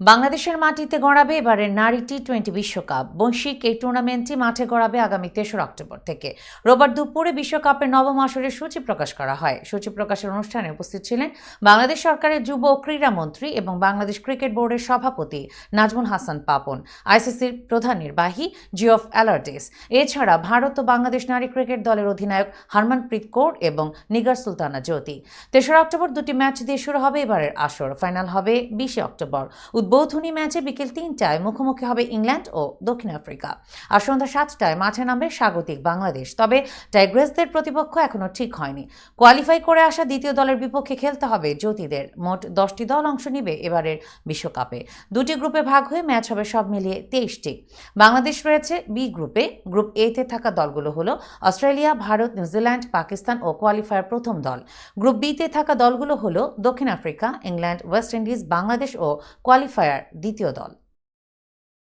বাংলাদেশের মাটিতে গড়াবে এবারের নারী টি টোয়েন্টি বিশ্বকাপ। বৈশ্বিক এই টুর্নামেন্টটি মাঠে গড়াবে আগামী তেসরা অক্টোবর থেকে। রোববার দুপুরে বিশ্বকাপের নবম আসরের সূচি প্রকাশ করা হয়। সূচি প্রকাশের অনুষ্ঠানে উপস্থিত ছিলেন বাংলাদেশ সরকারের যুব ও ক্রীড়া মন্ত্রী এবং বাংলাদেশ ক্রিকেট বোর্ডের সভাপতি নাজমুল হাসান পাপন, আইসিসির প্রধান নির্বাহী জিওফ অ্যালার্টিস। এছাড়া ভারত ও বাংলাদেশ নারী ক্রিকেট দলের অধিনায়ক হরমনপ্রীত কৌর এবং নিগার সুলতানা জ্যোতি। তেসরা অক্টোবর দুটি ম্যাচ দিয়ে শুরু হবে এবারের আসর। ফাইনাল হবে বিশে অক্টোবর। উদ্বোধনী ম্যাচে বিকেল তিনটায় মুখোমুখি হবে ইংল্যান্ড ও দক্ষিণ আফ্রিকা। আর সন্ধ্যা সাতটায় মাঠে নামবে স্বাগতিক বাংলাদেশ। তবে টাইগ্রেসদের প্রতিপক্ষ এখনও ঠিক হয়নি। কোয়ালিফাই করে আসা দ্বিতীয় দলের বিপক্ষে খেলতে হবে জ্যোতিদের। মোট দশটি দল অংশ নিবে এবারের বিশ্বকাপে। দুটি গ্রুপে ভাগ হয়ে ম্যাচ হবে সব মিলিয়ে তেইশটি। বাংলাদেশ রয়েছে বি গ্রুপে গ্রুপ এ তে থাকা দলগুলো হলো Australia, Bharat New Zealand Pakistan ও কোয়ালিফায়ার প্রথম দল। গ্রুপ বিতে থাকা দলগুলো হলো দক্ষিণ Africa, England West Indies Bangladesh ও কোয়ালিফায়ার দ্বিতীয় দল।